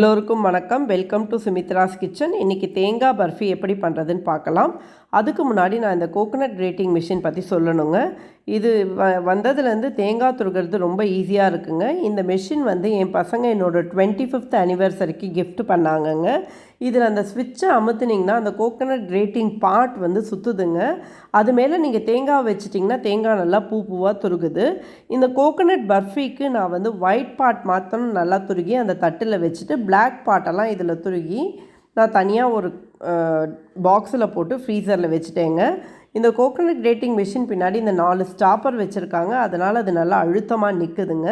எல்லோருக்கும் வணக்கம். Welcome to Sumithra's kitchen. இன்றைக்கி தேங்காய் பர்ஃபி எப்படி பண்ணுறதுன்னு பார்க்கலாம். அதுக்கு முன்னாடி நான் இந்த கோகோனட் கிரேட்டிங் மிஷின் பற்றி சொல்லணுங்க. இது வ வந்ததுலேருந்து தேங்காய் துருகிறது ரொம்ப ஈஸியாக இருக்குங்க. இந்த மிஷின் வந்து என் பசங்க என்னோடய டுவெண்ட்டி ஃபிஃப்த் அனிவர்சரிக்கு கிஃப்ட் பண்ணாங்கங்க. இதில் அந்த ஸ்விட்சை அமுத்துனீங்கன்னா அந்த கோகோனட் கிரேட்டிங் பார்ட் வந்து சுற்றுதுங்க அது மேலே நீங்கள் தேங்காய் வச்சிட்டிங்கன்னா தேங்காய் நல்லா பூ பூவாக துருகுது. இந்த கோகோனட் பர்ஃபிக்கு நான் வந்து ஒயிட் பார்ட் மாத்திரம் நல்லா துருகி அந்த தட்டில் வச்சுட்டு பிளாக் பார்ட்டெல்லாம் இதில் துருகி நான் தனியாக ஒரு பாக்ஸில் போட்டு ஃப்ரீசரில் வச்சுட்டேங்க. இந்த கோகோனட் கிரேட்டிங் மிஷின் பின்னாடி இந்த நாலு ஸ்டாப்பர் வச்சுருக்காங்க. அதனால் அது நல்லா அழுத்தமாக நிற்குதுங்க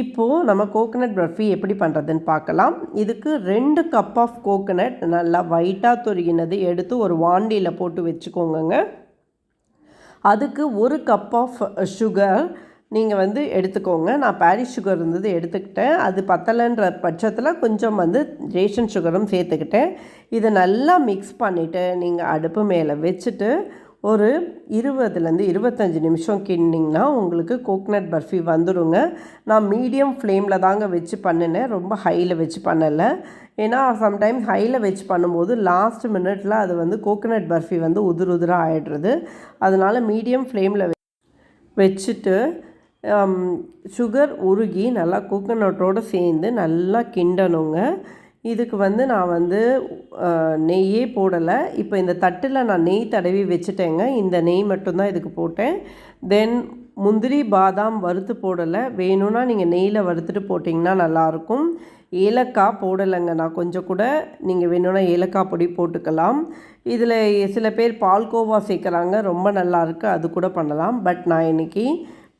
இப்போது நம்ம கோகோனட் பர்ஃபி எப்படி பண்ணுறதுன்னு பார்க்கலாம். இதுக்கு ரெண்டு கப் ஆஃப் கோகோனட் நல்லா ஒயிட்டாக துருகினது எடுத்து ஒரு வாண்டியில் போட்டு வச்சுக்கோங்கங்க. அதுக்கு ஒரு கப் ஆஃப் சுகர் நீங்கள் வந்து எடுத்துக்கோங்க. நான் பாரிஸ் சுகர் இருந்தது எடுத்துக்கிட்டேன். அது பத்தலைன்ற பட்சத்தில் கொஞ்சம் வந்து ரேஷன் சுகரும் சேர்த்துக்கிட்டேன். இதை நல்லா மிக்ஸ் பண்ணிவிட்டு நீங்கள் அடுப்பு மேலே வச்சுட்டு ஒரு இருபதுலேருந்து இருபத்தஞ்சி நிமிஷம் கிண்டிங்கன்னா உங்களுக்கு கோக்னட் பர்ஃபி வந்துடுங்க நான் மீடியம் ஃப்ளேமில் தாங்க வச்சு பண்ணினேன். ரொம்ப ஹையில் வச்சு பண்ணலை. ஏன்னா சம்டைம்ஸ் ஹையில் வச்சு பண்ணும்போது லாஸ்ட் மினிட்ல அது வந்து கோகனட் பர்ஃபி வந்து உதிர் உதிராக ஆகிடுறது அதனால் மீடியம் ஃப்ளேமில் வச்சுட்டு Um, சுகர் உருகி நல்லா கோகோனட்டோடு சேர்ந்து நல்லா கிண்டணுங்க. இதுக்கு வந்து நான் வந்து uh, நெய்யே போடலை. இப்போ இந்த தட்டில் நான் நெய் தடவி வச்சுட்டேங்க. இந்த நெய் மட்டும்தான் இதுக்கு போட்டேன். தென் முந்திரி பாதாம் வறுத்து போடலை. வேணும்னா நீங்கள் நெய்யில் வறுத்துட்டு போட்டிங்கன்னா நல்லாயிருக்கும். ஏலக்காய் போடலைங்க நான். கொஞ்சம் கூட நீங்கள் வேணும்னா ஏலக்காய் பொடி போட்டுக்கலாம். இதில் சில பேர் பால்கோவா சேர்க்குறாங்க. ரொம்ப நல்லாயிருக்கு அது கூட பண்ணலாம். பட் நான் இன்றைக்கி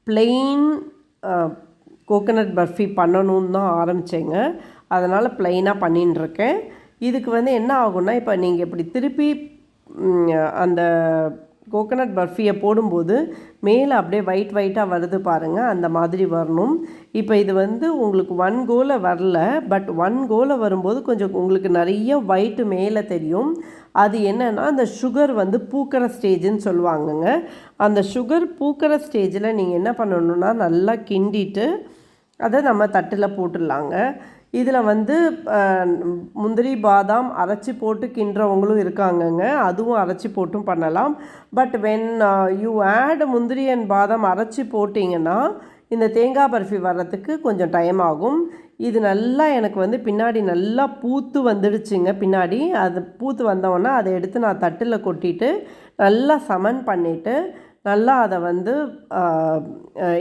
பிளெயின் கோகனட் பர்ஃபி பண்ணணுன்னு தான் ஆரம்பித்தேங்க அதனால் ப்ளைனாக பண்ணின்னு இதுக்கு வந்து என்ன ஆகும்னா இப்போ நீங்கள் இப்படி திருப்பி அந்த கோகனட் பர்ஃபியை போடும்போது மேலே அப்படியே ஒயிட் ஒயிட்டாக வருது பாருங்கள் அந்த மாதிரி வரணும். இப்போ இது வந்து உங்களுக்கு ஒன் கோல வரல பட் ஒன் கோல வரும்போது கொஞ்சம் உங்களுக்கு நிறைய ஒயிட்டு மேலே தெரியும். அது என்னென்னா அந்த சுகர் வந்து பூக்கிற ஸ்டேஜுன்னு சொல்லுவாங்கங்க. அந்த சுகர் பூக்கிற ஸ்டேஜில் நீங்கள் என்ன பண்ணணுன்னா நல்லா கிண்டிட்டு அதை நம்ம தட்டில் போட்டுடலாங்க. இதில் வந்து முந்திரி பாதாம் அரைச்சி போட்டு கிண்டுறவங்களும் இருக்காங்கங்க. அதுவும் அரைச்சி போட்டும் பண்ணலாம். பட் வென் யூ ஆட் முந்திரி அண்ட் பாதாம் அரைச்சி போட்டிங்கன்னா இந்த தேங்காய் பர்ஃபி வர்றதுக்கு கொஞ்சம் டைம் ஆகும். இது நல்லா எனக்கு வந்து பின்னாடி நல்லா பூத்து வந்துடுச்சுங்க பின்னாடி. அது பூத்து வந்தோடனே அதை எடுத்து நான் தட்டில் கொட்டிட்டு நல்லா சமன் பண்ணிவிட்டு நல்லா அதை வந்து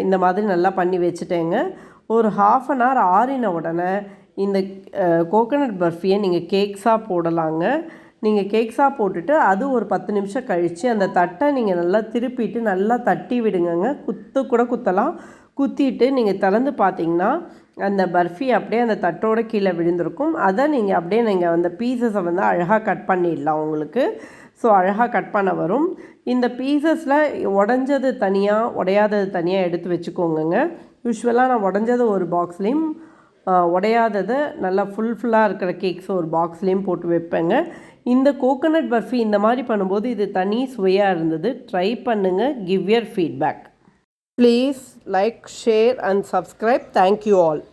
இந்த மாதிரி நல்லா பண்ணி வச்சுட்டேங்க. ஒரு ஹாஃப் அன் ஹவர் ஆறின உடனே இந்த கோகனட் பர்ஃபியை நீங்கள் கேக்ஸாக போடலாங்க. நீங்கள் கேக்ஸாக போட்டுட்டு அது ஒரு பத்து நிமிஷம் கழித்து அந்த தட்டை நீங்கள் நல்லா திருப்பிட்டு நல்லா தட்டி விடுங்கங்க. குத்து கூட குத்தலாம். குத்திட்டு நீங்கள் திறந்து பார்த்தீங்கன்னா அந்த பர்ஃபி அப்படியே அந்த தட்டோட கீழே விழுந்திருக்கும். அதை நீங்கள் அப்படியே நீங்கள் அந்த பீசஸை வந்து அழகாக கட் பண்ணிடலாம் உங்களுக்கு. ஸோ அழகாக கட் பண்ண வரும். இந்த பீசஸில் உடஞ்சது தனியாக உடையாதது தனியாக எடுத்து வச்சுக்கோங்கங்க. யூஸ்வலாக நான் உடஞ்சது ஒரு பாக்ஸ்லேயும் உடையாததை நல்லா ஃபுல் ஃபுல்லாக இருக்கிற கேக்ஸ் ஒரு பாக்ஸ்லேயும் போட்டு வைப்பேங்க. இந்த கோகனட் பர்ஃபி இந்த மாதிரி பண்ணும்போது இது தனி சுவையாக இருந்தது. ட்ரை பண்ணுங்கள் give your feedback please like share and subscribe thank you all